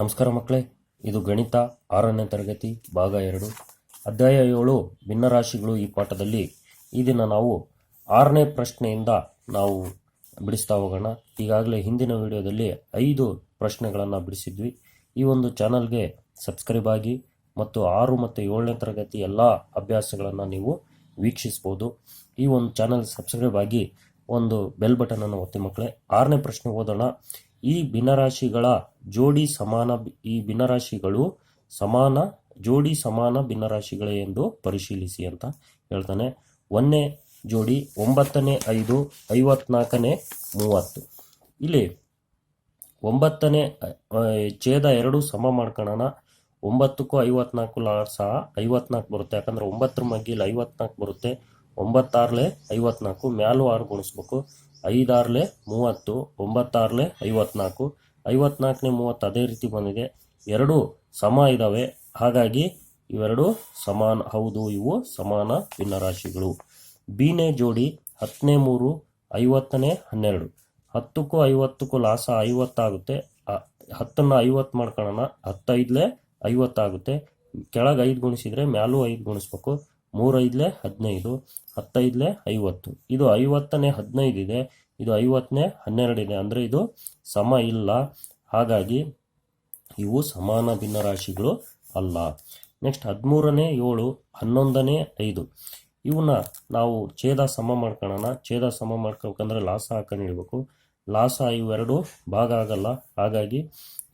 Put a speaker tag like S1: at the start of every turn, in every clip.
S1: ನಮಸ್ಕಾರ ಮಕ್ಕಳೇ, ಇದು ಗಣಿತ ಆರನೇ ತರಗತಿ, ಭಾಗ ಎರಡು. ಅಧ್ಯಾಯ ಏಳು, ಭಿನ್ನರಾಶಿಗಳು ಈ ಪಾಠದಲ್ಲಿ. ಈ ದಿನ ನಾವು ಆರನೇ ಪ್ರಶ್ನೆಯಿಂದ ನಾವು ಬಿಡಿಸ್ತಾ ಹೋಗೋಣ. ಈಗಾಗಲೇ ಹಿಂದಿನ ವಿಡಿಯೋದಲ್ಲಿ ಐದು ಪ್ರಶ್ನೆಗಳನ್ನು ಬಿಡಿಸಿದ್ವಿ. ಈ ಒಂದು ಚಾನಲ್ಗೆ ಸಬ್ಸ್ಕ್ರೈಬ್ ಆಗಿ ಮತ್ತು ಆರು ಮತ್ತು ಏಳನೇ ತರಗತಿ ಎಲ್ಲ ಅಭ್ಯಾಸಗಳನ್ನು ನೀವು ವೀಕ್ಷಿಸ್ಬೋದು. ಈ ಒಂದು ಚಾನಲ್ ಸಬ್ಸ್ಕ್ರೈಬ್ ಆಗಿ ಒಂದು ಬೆಲ್ ಅನ್ನು ಒತ್ತಿ ಮಕ್ಕಳೇ. ಆರನೇ ಪ್ರಶ್ನೆ ಓದೋಣ. ಈ ಭಿನ್ನರಾಶಿಗಳ ಜೋಡಿ ಸಮಾನ ಈ ಭಿನ್ನರಾಶಿಗಳು ಸಮಾನ, ಜೋಡಿ ಸಮಾನ ಭಿನ್ನರಾಶಿಗಳೇ ಎಂದು ಪರಿಶೀಲಿಸಿ ಅಂತ ಹೇಳ್ತಾನೆ. ಒಂದನೇ ಜೋಡಿ, ಒಂಬತ್ತನೇ ಐದು, ಐವತ್ನಾಲ್ಕನೇ ಮೂವತ್ತು. ಇಲ್ಲಿ ಒಂಬತ್ತನೇ ಛೇದ ಎರಡು ಸಮ ಮಾಡ್ಕೊಳ್ಳೋಣ ಒಂಬತ್ತಕ್ಕೂ ಐವತ್ನಾಲ್ಕು ಸಹ ಐವತ್ನಾಲ್ಕು ಬರುತ್ತೆ. ಯಾಕಂದರೆ ಒಂಬತ್ತರ ಮಗ್ಗಿಲಿ ಐವತ್ನಾಲ್ಕು ಬರುತ್ತೆ. ಒಂಬತ್ತಾರ್ಲೆ ಐವತ್ನಾಲ್ಕು, ಮ್ಯಾಲೂ ಆರು ಗುಣಿಸ್ಬೇಕು. ಐದಾರ್ಲೆ ಮೂವತ್ತು, ಒಂಬತ್ತಾರಲೆ ಐವತ್ನಾಲ್ಕು, ಐವತ್ನಾಲ್ಕನೇ ಮೂವತ್ತು ಅದೇ ರೀತಿ ಬಂದಿದೆ. ಎರಡೂ ಸಮ ಇದ್ದಾವೆ ಹಾಗಾಗಿ ಇವೆರಡು ಸಮಾನ, ಹೌದು, ಇವು ಸಮಾನ ಭಿನ್ನರಾಶಿಗಳು. ಬಿನೇ ಜೋಡಿ ಹತ್ತನೇ ಮೂರು, ಐವತ್ತನೇ ಹನ್ನೆರಡು. ಹತ್ತಕ್ಕೂ ಐವತ್ತಕ್ಕೂ ಲಾಸ ಐವತ್ತಾಗುತ್ತೆ. ಹತ್ತನ್ನು ಐವತ್ತು ಮಾಡ್ಕೊಳ್ಳೋಣ. ಹತ್ತೈದ್ಲೆ ಐವತ್ತಾಗುತ್ತೆ. ಕೆಳಗೆ ಐದು ಗುಣಿಸಿದ್ರೆ ಮ್ಯಾಲೂ ಐದು ಗುಣಿಸ್ಬೇಕು. ಮೂರೈದ್ಲೆ ಹದಿನೈದು, ಹತ್ತೈದ್ಲೆ ಐವತ್ತು. ಇದು ಐವತ್ತನೇ ಹದಿನೈದು ಇದೆ. ಇದು ಐವತ್ತನೇ ಹನ್ನೆರಡು ಇದೆ. ಅಂದರೆ ಇದು ಸಮ ಇಲ್ಲ. ಹಾಗಾಗಿ ಇವು ಸಮಾನ ಭಿನ್ನರಾಶಿಗಳು ಅಲ್ಲ. ನೆಕ್ಸ್ಟ್ ಹದಿಮೂರನೇ ಏಳು, ಹನ್ನೊಂದನೇ ಐದು. ಇವನ್ನ ನಾವು ಛೇದ ಸಮ ಮಾಡ್ಕೊಳ್ಳೋಣ ಛೇದ ಸಮ ಮಾಡ್ಕೋಬೇಕಂದ್ರೆ ಲಾಸ ಹಾಕೊಂಡು ಇಡಬೇಕು ಲಾಸ ಇವೆರಡು ಭಾಗ ಆಗಲ್ಲ. ಹಾಗಾಗಿ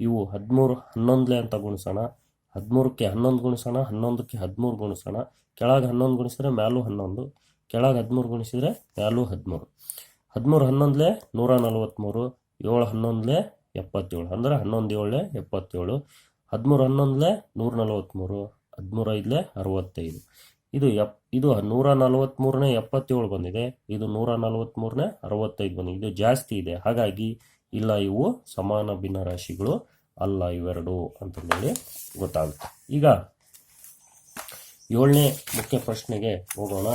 S1: ಇವು ಹದಿಮೂರು ಹನ್ನೊಂದಲೇ ಅಂತ ಗುಣಿಸೋಣ. ಹದಿಮೂರಕ್ಕೆ ಹನ್ನೊಂದು ಗುಣಿಸೋಣ. ಹನ್ನೊಂದಕ್ಕೆ ಹದಿಮೂರು ಗುಣಿಸೋಣ. ಕೆಳಗೆ ಹನ್ನೊಂದು ಗುಣಿಸಿದ್ರೆ ಮ್ಯಾಲೂ ಹನ್ನೊಂದು, ಕೆಳಗೆ ಹದಿಮೂರು ಗುಣಿಸಿದ್ರೆ ಮ್ಯಾಲೂ ಹದಿಮೂರು. ಹದಿಮೂರು ಹನ್ನೊಂದಲೇ ನೂರ ನಲವತ್ತ್ಮೂರು ಏಳು ಹನ್ನೊಂದಲೇ ಎಪ್ಪತ್ತೇಳು. ಅಂದರೆ ಹನ್ನೊಂದು, ಏಳು, ಎಪ್ಪತ್ತೇಳು. ಹದಿಮೂರು ಹನ್ನೊಂದಲೇ ನೂರ ನಲವತ್ತ್ಮೂರು ಹದಿಮೂರು ಐದಲೇ ಅರವತ್ತೈದು. ಇದು ಎಪ್, ಇದು ನೂರ ನಲವತ್ತ್ಮೂರನೇ ಎಪ್ಪತ್ತೇಳು ಬಂದಿದೆ. ಇದು ನೂರ ನಲವತ್ತ್ಮೂರನೇ ಅರವತ್ತೈದು ಬಂದಿದೆ. ಇದು ಜಾಸ್ತಿ ಇದೆ. ಹಾಗಾಗಿ ಇಲ್ಲ, ಇವು ಸಮಾನ ಭಿನ್ನರಾಶಿಗಳು ಅಲ್ಲ ಇವೆರಡು ಅಂತಂದೇಳಿ ಗೊತ್ತಾಗುತ್ತೆ. ಈಗ ಏಳನೇ ಮುಖ್ಯ ಪ್ರಶ್ನೆಗೆ ಹೋಗೋಣ.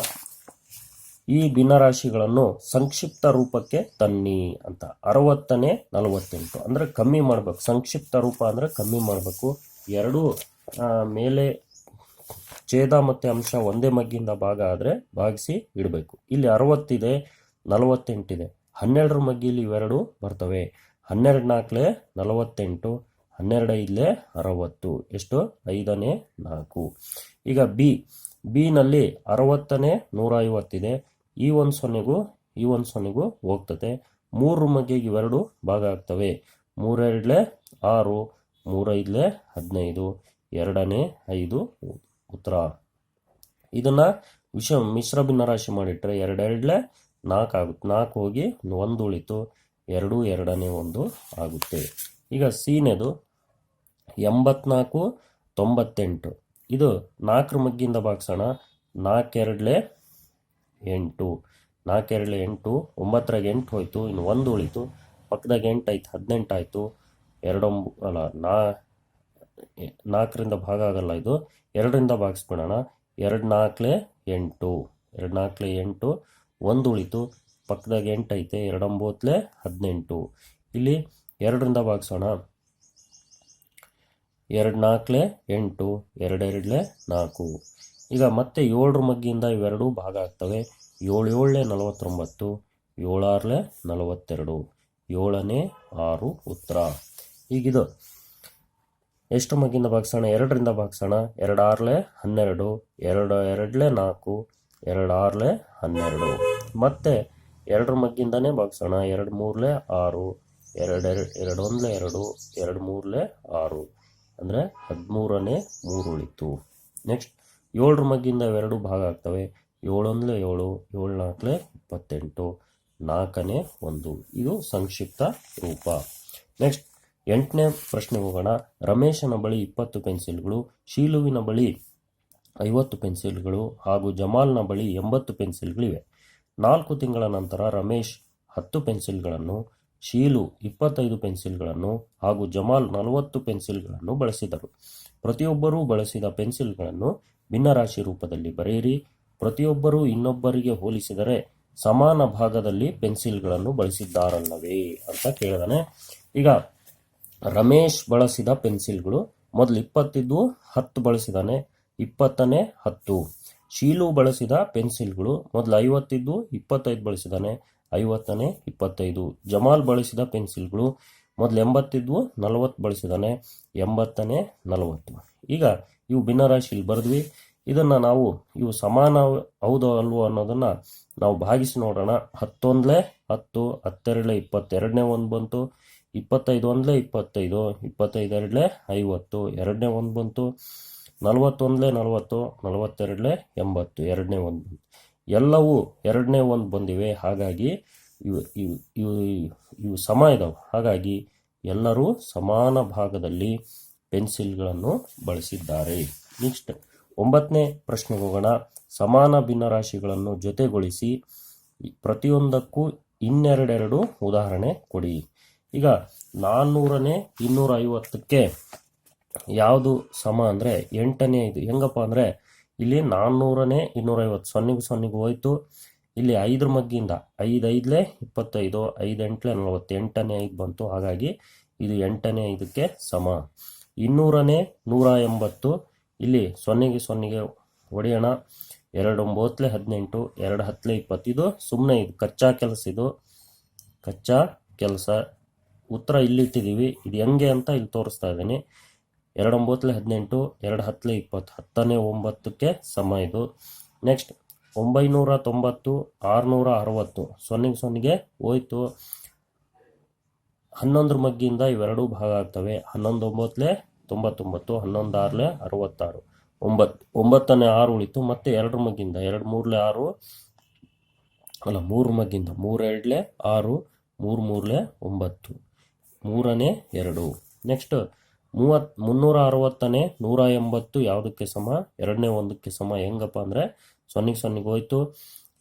S1: ಈ ಭಿನ್ನರಾಶಿಗಳನ್ನು ಸಂಕ್ಷಿಪ್ತ ರೂಪಕ್ಕೆ ತನ್ನಿ ಅಂತ. ಅರವತ್ತನೇ, ನಲವತ್ತೆಂಟು. ಅಂದರೆ ಕಮ್ಮಿ ಮಾಡಬೇಕು. ಸಂಕ್ಷಿಪ್ತ ರೂಪ ಅಂದರೆ ಕಮ್ಮಿ ಮಾಡಬೇಕು. ಎರಡೂ ಮೇಲೆ ಛೇದ ಮತ್ತು ಅಂಶ ಒಂದೇ ಮಗ್ಗಿಂದ ಭಾಗ ಆದರೆ ಭಾಗಿಸಿ ಇಡಬೇಕು. ಇಲ್ಲಿ ಅರವತ್ತಿದೆ, ನಲವತ್ತೆಂಟಿದೆ. ಹನ್ನೆರಡರ ಮಗ್ಗಿಲಿ ಇವೆರಡು ಬರ್ತವೆ. ಹನ್ನೆರಡು ನಾಲ್ಕಲೆ ನಲವತ್ತೆಂಟು. ಹನ್ನೆರಡು ಐದಲೆ ಅರವತ್ತು. ಎಷ್ಟು? ಐದನೇ ನಾಲ್ಕು. ಈಗ ಬಿ. ಬಿನಲ್ಲಿ ಅರವತ್ತನೇ ನೂರ ಐವತ್ತಿದೆ ಈ ಒಂದು ಸೊನ್ನೆಗೂ, ಈ ಒಂದು ಸೊನ್ನೆಗೂ ಹೋಗ್ತದೆ. ಮೂರು ಮಗ್ಗೆ ಇವೆರಡು ಭಾಗ ಆಗ್ತವೆ. ಮೂರೆರಡ್ಲೆ ಆರು, ಮೂರೈದ್ಲೆ ಹದಿನೈದು, ಎರಡನೇ ಐದು ಉತ್ತರ. ಇದನ್ನ ವಿಷ, ಮಿಶ್ರ ಭಿನ್ನರಾಶಿ ಮಾಡಿಟ್ರೆ ಎರಡೆರಡ್ಲೆ ನಾಲ್ಕು ಆಗುತ್ತೆ. ನಾಲ್ಕು ಹೋಗಿ ಒಂದು ಉಳಿತು ಎರಡು ಎರಡನೇ ಒಂದು ಆಗುತ್ತೆ. ಈಗ ಸೀನೆದು ಎಂಬತ್ನಾಲ್ಕು, ತೊಂಬತ್ತೆಂಟು. ಇದು ನಾಲ್ಕರ ಮಗ್ಗಿಂದ ಭಾಗಿಸೋಣ. ನಾಲ್ಕೆರಡಲೆ ಎಂಟು. ನಾಲ್ಕೆರಡ್ಲೆ ಎಂಟು, ಒಂಬತ್ತರಾಗ ಎಂಟು ಹೋಯಿತು, ಇನ್ನು ಒಂದು ಉಳಿತು. ಪಕ್ಕದಾಗ ಎಂಟು ಆಯ್ತು ಹದಿನೆಂಟು ಆಯಿತು ಎರಡೊಂಬ, ಅಲ್ಲ, ನಾ, ನಾಲ್ಕರಿಂದ ಭಾಗ ಆಗಲ್ಲ ಇದು. ಎರಡರಿಂದ ಭಾಗಿಸ್ಬಿಡೋಣ. ಎರಡು ನಾಲ್ಕಲೆ ಎಂಟು. ಎರಡು ನಾಲ್ಕಲೆ ಎಂಟು, ಒಂದು ಉಳಿತು. ಪಕ್ಕದಾಗ ಎಂಟು ಐತೆ ಎರಡೊಂಬತ್ತಲೆ ಹದಿನೆಂಟು. ಇಲ್ಲಿ ಎರಡರಿಂದ ಭಾಗಿಸೋಣ. ಎರಡು ನಾಲ್ಕಲೆ ಎಂಟು, ಎರಡೆರಡಲೆ ನಾಲ್ಕು. ಈಗ ಮತ್ತೆ ಏಳರ ಮಗ್ಗಿಂದ ಇವೆರಡೂ ಭಾಗ ಆಗ್ತವೆ. ಏಳು ಏಳಲೆ ನಲವತ್ತೊಂಬತ್ತು, ಏಳಾರಲೆ ನಲವತ್ತೆರಡು, ಏಳನೇ ಆರು ಉತ್ತರ. ಈಗಿದು ಎಷ್ಟು ಮಗ್ಗಿಂದ ಭಾಗಿಸೋಣ? ಎರಡರಿಂದ ಭಾಗಿಸೋಣ. ಎರಡು ಆರಲೆ ಹನ್ನೆರಡು ಎರಡು ಎರಡಲೆ ನಾಲ್ಕು ಎರಡು ಆರಲೆ ಹನ್ನೆರಡು. ಮತ್ತೆ ಎರಡರ ಮಗ್ಗಿಂದನೇ ಭಾಗಿಸೋಣ. ಎರಡು ಮೂರಲೆ ಆರು ಎರಡೆರಡು ಎರಡು ಒಂದ್ಲೆ ಎರಡು ಎರಡು ಮೂರಲೆ ಆರು. ಅಂದರೆ ಹದಿಮೂರನೇ ಮೂರು ಉಳಿತು ನೆಕ್ಸ್ಟ್ ಏಳರ ಮಗ್ಗಿಂದ ಎರಡು ಭಾಗ ಆಗ್ತವೆ. ಏಳೊಂದ್ಲೆ ಏಳು ಏಳು ನಾಲ್ಕಲೆ ಇಪ್ಪತ್ತೆಂಟು, ನಾಲ್ಕನೇ ಒಂದು. ಇದು ಸಂಕ್ಷಿಪ್ತ ರೂಪ. ನೆಕ್ಸ್ಟ್ ಎಂಟನೇ ಪ್ರಶ್ನೆ ಹೋಗೋಣ. ರಮೇಶನ ಬಳಿ ಇಪ್ಪತ್ತು ಪೆನ್ಸಿಲ್ಗಳು, ಶೀಲುವಿನ ಬಳಿ ಐವತ್ತು ಪೆನ್ಸಿಲ್ಗಳು ಹಾಗೂ ಜಮಾಲ್ನ ಬಳಿ ಎಂಬತ್ತು ಪೆನ್ಸಿಲ್ಗಳಿವೆ. ನಾಲ್ಕು ತಿಂಗಳ ನಂತರ ರಮೇಶ್ ಹತ್ತು ಪೆನ್ಸಿಲ್ಗಳನ್ನು ಶೀಲು ಇಪ್ಪತ್ತೈದು ಪೆನ್ಸಿಲ್ಗಳನ್ನು ಹಾಗೂ ಜಮಾಲ್ ನಲವತ್ತು ಪೆನ್ಸಿಲ್ಗಳನ್ನು ಬಳಸಿದರು. ಪ್ರತಿಯೊಬ್ಬರೂ ಬಳಸಿದ ಪೆನ್ಸಿಲ್ಗಳನ್ನು ಭಿನ್ನರಾಶಿ ರೂಪದಲ್ಲಿ ಬರೆಯಿರಿ. ಪ್ರತಿಯೊಬ್ಬರೂ ಇನ್ನೊಬ್ಬರಿಗೆ ಹೋಲಿಸಿದರೆ ಸಮಾನ ಭಾಗದಲ್ಲಿ ಪೆನ್ಸಿಲ್ಗಳನ್ನು ಬಳಸಿದ್ದಾರಲ್ಲವೇ ಅಂತ ಕೇಳಿದಾನೆ. ಈಗ ರಮೇಶ್ ಬಳಸಿದ ಪೆನ್ಸಿಲ್ಗಳು ಮೊದಲು ಇಪ್ಪತ್ತಿದ್ದು ಹತ್ತು ಬಳಸಿದಾನೆ, ಇಪ್ಪತ್ತನೇ ಹತ್ತು. ಶೀಲು ಬಳಸಿದ ಪೆನ್ಸಿಲ್ಗಳು ಮೊದಲು ಐವತ್ತಿದ್ದು ಇಪ್ಪತ್ತೈದು ಬಳಸಿದಾನೆ ಐವತ್ತನೇ, ಇಪ್ಪತ್ತೈದು. ಜಮಾಲ್ ಬಳಸಿದ ಪೆನ್ಸಿಲ್ಗಳು ಮೊದಲು ಎಂಬತ್ತಿದ್ವು, ನಲವತ್ತು ಬಳಸಿದಾನೆ, ಎಂಬತ್ತನೇ, ನಲವತ್ತು. ಈಗ ಇವು ಭಿನ್ನರಾಶಿಲಿ ಬರೆದ್ವಿ. ಇದನ್ನು ನಾವು ಇವು ಸಮಾನ ಹೌದೋ ಅಲ್ವೋ ಅನ್ನೋದನ್ನು ನಾವು ಭಾಗಿಸಿ ನೋಡೋಣ. ಹತ್ತೊಂದಲೇ ಹತ್ತು, ಹತ್ತೆರಡಲೇ ಇಪ್ಪತ್ತೆರಡನೇ ಒಂದು ಬಂತು, ಇಪ್ಪತ್ತೈದು ಒಂದಲೇ ಇಪ್ಪತ್ತೈದು ಇಪ್ಪತ್ತೈದೆರಡಲೆ ಐವತ್ತು, ಎರಡನೇ ಒಂದು ಬಂತು, ನಲವತ್ತೊಂದಲೇ ನಲವತ್ತು, ನಲವತ್ತೆರಡಲೆ ಎಂಬತ್ತು, ಎರಡನೇ ಒಂದು ಬಂತು. ಎಲ್ಲವೂ ಎರಡನೇ ಒಂದು ಬಂದಿವೆ. ಹಾಗಾಗಿ ಇವು ಇವು ಇವು ಸಮ ಇದಾವೆ. ಹಾಗಾಗಿ ಎಲ್ಲರೂ ಸಮಾನ ಭಾಗದಲ್ಲಿ ಪೆನ್ಸಿಲ್ಗಳನ್ನು ಬಳಸಿದ್ದಾರೆ. ನೆಕ್ಸ್ಟ್, ಒಂಬತ್ತನೇ ಪ್ರಶ್ನೆಗೆ ಹೋಗೋಣ. ಸಮಾನ ಭಿನ್ನರಾಶಿಗಳನ್ನು ಜೊತೆಗೊಳಿಸಿ ಪ್ರತಿಯೊಂದಕ್ಕೂ ಇನ್ನೆರಡೆರಡು ಉದಾಹರಣೆ ಕೊಡಿ. ಈಗ ನಾನ್ನೂರನೇ ಇನ್ನೂರ ಐವತ್ತಕ್ಕೆ ಯಾವುದು ಸಮ ಅಂದರೆ ಎಂಟನೇ ಇದು. ಹೆಂಗಪ್ಪ ಅಂದರೆ ಇಲ್ಲಿ ನಾನ್ನೂರನೇ ಇನ್ನೂರೈವತ್ತು, ಸೊನ್ನೆಗೆ ಸೊನ್ನೆಗೆ ಹೋಯ್ತು. ಇಲ್ಲಿ ಐದರ ಮಗ್ಗಿಂದ ಐದು ಐದಲೇ ಇಪ್ಪತ್ತೈದು ಐದು ಎಂಟ್ಲೆ ನಲವತ್ತು, ಎಂಟನೇ ಐದು ಬಂತು. ಹಾಗಾಗಿ ಇದು ಎಂಟನೇ ಐದಕ್ಕೆ ಸಮ. ಇನ್ನೂರನೇ ನೂರ ಎಂಬತ್ತು, ಇಲ್ಲಿ ಸೊನ್ನೆಗೆ ಸೊನ್ನೆಗೆ ಹೊಡೆಯೋಣ. ಎರಡು ಒಂಬತ್ತಲೆ ಹದಿನೆಂಟು, ಎರಡು ಹತ್ತಲೆ ಇಪ್ಪತ್ತು. ಇದು ಸುಮ್ಮನೆ ಇದು ಕಚ್ಚಾ ಕೆಲಸ ಇದು. ಕಚ್ಚಾ ಕೆಲಸ. ಉತ್ತರ ಇಲ್ಲಿಟ್ಟಿದ್ದೀವಿ. ಇದು ಹೆಂಗೆ ಅಂತ ಇಲ್ಲಿ ತೋರಿಸ್ತಾ ಇದ್ದೀನಿ. ಎರಡು ಒಂಬತ್ತಲೆ ಹದಿನೆಂಟು, ಎರಡು ಹತ್ತಲೆ ಇಪ್ಪತ್ತು, ಹತ್ತನೇ ಒಂಬತ್ತಕ್ಕೆ ಸಮ ಇದು. ನೆಕ್ಸ್ಟ್ ಒಂಬೈನೂರ ತೊಂಬತ್ತು ಆರುನೂರ ಅರವತ್ತು ಸೊನ್ನೆಗೆ ಸೊನ್ನೆಗೆ ಹೋಯ್ತು. ಹನ್ನೊಂದರ ಮಗ್ಗಿಯಿಂದ ಇವೆರಡೂ ಭಾಗ ಆಗ್ತವೆ. ಹನ್ನೊಂದು ಒಂಬತ್ತಲೆ ತೊಂಬತ್ತೊಂಬತ್ತು ಹನ್ನೊಂದು ಆರಲೆ ಅರವತ್ತಾರು. ಒಂಬತ್ತು ಒಂಬತ್ತನೇ ಆರು ಉಳಿತು. ಮತ್ತೆ ಎರಡು ಮಗ್ಗಿಂದ, ಎರಡು ಮೂರಲೆ ಆರು, ಅಲ್ಲ ಮೂರು ಮಗ್ಗಿಂದ, ಮೂರೆರಡಲೆ ಆರು ಮೂರು ಮೂರಲೆ ಒಂಬತ್ತು, ಮೂರನೇ ಎರಡು. ನೆಕ್ಸ್ಟ್ ಮೂವತ್ ಮುನ್ನೂರ ಅರವತ್ತನೇ ನೂರ ಎಂಬತ್ತು ಯಾವುದಕ್ಕೆ ಸಮ? ಎರಡನೇ ಒಂದಕ್ಕೆ ಸಮ. ಹೆಂಗಪ್ಪ ಅಂದರೆ ಸೊನ್ನೆಗೆ ಸೊನ್ನೆಗೆ ಹೋಯ್ತು.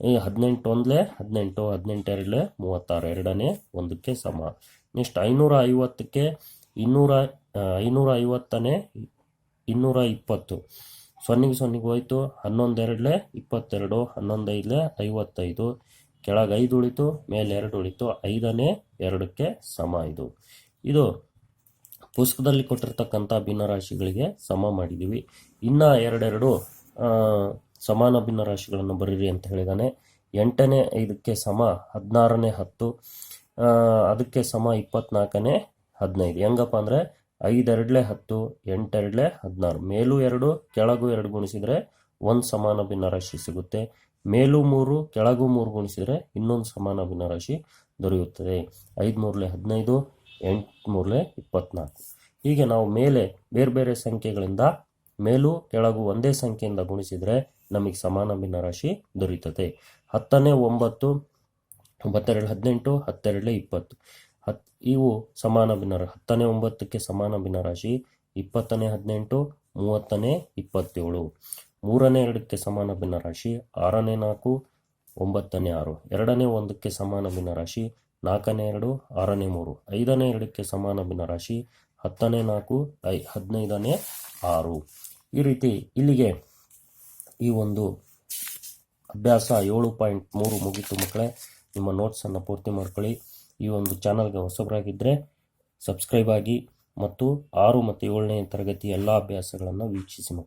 S1: ಈ ಹದಿನೆಂಟು ಒಂದಲೇ, ಹದಿನೆಂಟು ಹದಿನೆಂಟು ಎರಡಲೇ, ಮೂವತ್ತಾರು ಎರಡನೇ ಒಂದಕ್ಕೆ ಸಮ. ನೆಕ್ಸ್ಟ್ ಐನೂರ ಐವತ್ತಕ್ಕೆ ಇನ್ನೂರ ಐನೂರ ಐವತ್ತನೇ ಇನ್ನೂರ ಇಪ್ಪತ್ತು ಸೊನ್ನೆಗೆ ಸೊನ್ನೆಗೆ ಹೋಯ್ತು. ಹನ್ನೊಂದೆರಡಲೇ ಇಪ್ಪತ್ತೆರಡು, ಹನ್ನೊಂದು ಐದಲೇ, ಐವತ್ತೈದು. ಕೆಳಗೆ ಐದು ಉಳಿತು, ಮೇಲೆ ಎರಡು ಉಳಿತು. ಐದನೇ ಎರಡಕ್ಕೆ ಸಮ ಇದು. ಇದು ಪುಸ್ತಕದಲ್ಲಿ ಕೊಟ್ಟಿರ್ತಕ್ಕಂಥ ಭಿನ್ನರಾಶಿಗಳಿಗೆ ಸಮ ಮಾಡಿದ್ದೀವಿ. ಇನ್ನು ಎರಡೆರಡು ಸಮಾನ ಭಿನ್ನರಾಶಿಗಳನ್ನು ಬರೀರಿ ಅಂತ ಹೇಳಿದಾನೆ. ಎಂಟನೇ ಐದಕ್ಕೆ ಸಮ, ಹದಿನಾರನೇ ಹತ್ತು ಅದಕ್ಕೆ ಸಮ ಇಪ್ಪತ್ನಾಲ್ಕನೇ ಹದಿನೈದು. ಹೆಂಗಪ್ಪ ಅಂದರೆ ಐದೆರಡಲೆ ಹತ್ತು, ಎಂಟೆರಡಲೆ ಹದಿನಾರು. ಮೇಲೂ ಎರಡು, ಕೆಳಗೂ ಎರಡು ಗುಣಿಸಿದರೆ ಒಂದು ಸಮಾನ ಭಿನ್ನರಾಶಿ ಸಿಗುತ್ತೆ. ಮೇಲೂ ಮೂರು, ಕೆಳಗೂ ಮೂರು ಗುಣಿಸಿದರೆ ಇನ್ನೊಂದು ಸಮಾನ ಭಿನ್ನರಾಶಿ ದೊರೆಯುತ್ತದೆ. ಐದು ಮೂರಲೆ ಹದಿನೈದು ಎಂಟು ಮೂರಲೆ ಇಪ್ಪತ್ನಾಲ್ಕು. ಹೀಗೆ ನಾವು ಮೇಲೆ ಬೇರೆ ಬೇರೆ ಸಂಖ್ಯೆಗಳಿಂದ ಮೇಲೂ ಕೆಳಗೂ ಒಂದೇ ಸಂಖ್ಯೆಯಿಂದ ಗುಣಿಸಿದರೆ ನಮಗೆ ಸಮಾನ ಭಿನ್ನರಾಶಿ ದೊರೀತದೆ. ಹತ್ತನೇ ಒಂಬತ್ತು, ಒಂಬತ್ತೆರಡು ಹದಿನೆಂಟು, ಹತ್ತೆರಡಲೆ ಇಪ್ಪತ್ತು. ಹತ್, ಇವು ಸಮಾನ ಭಿನ್ನರ ಹತ್ತನೇ ಒಂಬತ್ತಕ್ಕೆ ಸಮಾನ ಭಿನ್ನರಾಶಿ ಇಪ್ಪತ್ತನೇ ಹದಿನೆಂಟು, ಮೂವತ್ತನೇ ಇಪ್ಪತ್ತೇಳು. ಮೂರನೇ ಎರಡಕ್ಕೆ ಸಮಾನ ಭಿನ್ನರಾಶಿ ಆರನೇ ನಾಲ್ಕು, ಒಂಬತ್ತನೇ ಆರು. ಎರಡನೇ ಒಂದಕ್ಕೆ ಸಮಾನ ಭಿನ್ನರಾಶಿ ನಾಲ್ಕನೇ ಎರಡು, ಆರನೇ ಮೂರು. ಐದನೇ ಎರಡಕ್ಕೆ ಸಮಾನ ಭಿನ್ನರಾಶಿ ಹತ್ತನೇ ನಾಲ್ಕು, ಐ, ಹದಿನೈದನೇ ಆರು. ಈ ರೀತಿ ಇಲ್ಲಿಗೆ ಈ ಒಂದು ಅಭ್ಯಾಸ ಏಳು ಪಾಯಿಂಟ್ ಮೂರು ಮುಗಿತು ಮಕ್ಕಳೇ. ನಿಮ್ಮ ನೋಟ್ಸನ್ನು ಪೂರ್ತಿ ಮಾಡ್ಕೊಳ್ಳಿ. ಈ ಒಂದು ಚಾನಲ್ಗೆ ಹೊಸಬರಾಗಿದ್ದರೆ ಸಬ್ಸ್ಕ್ರೈಬ್ ಆಗಿ ಮತ್ತು ಆರು ಮತ್ತು ಏಳನೇ ತರಗತಿ ಎಲ್ಲ ಅಭ್ಯಾಸಗಳನ್ನು ವೀಕ್ಷಿಸಿ ಮಕ್ಕಳು.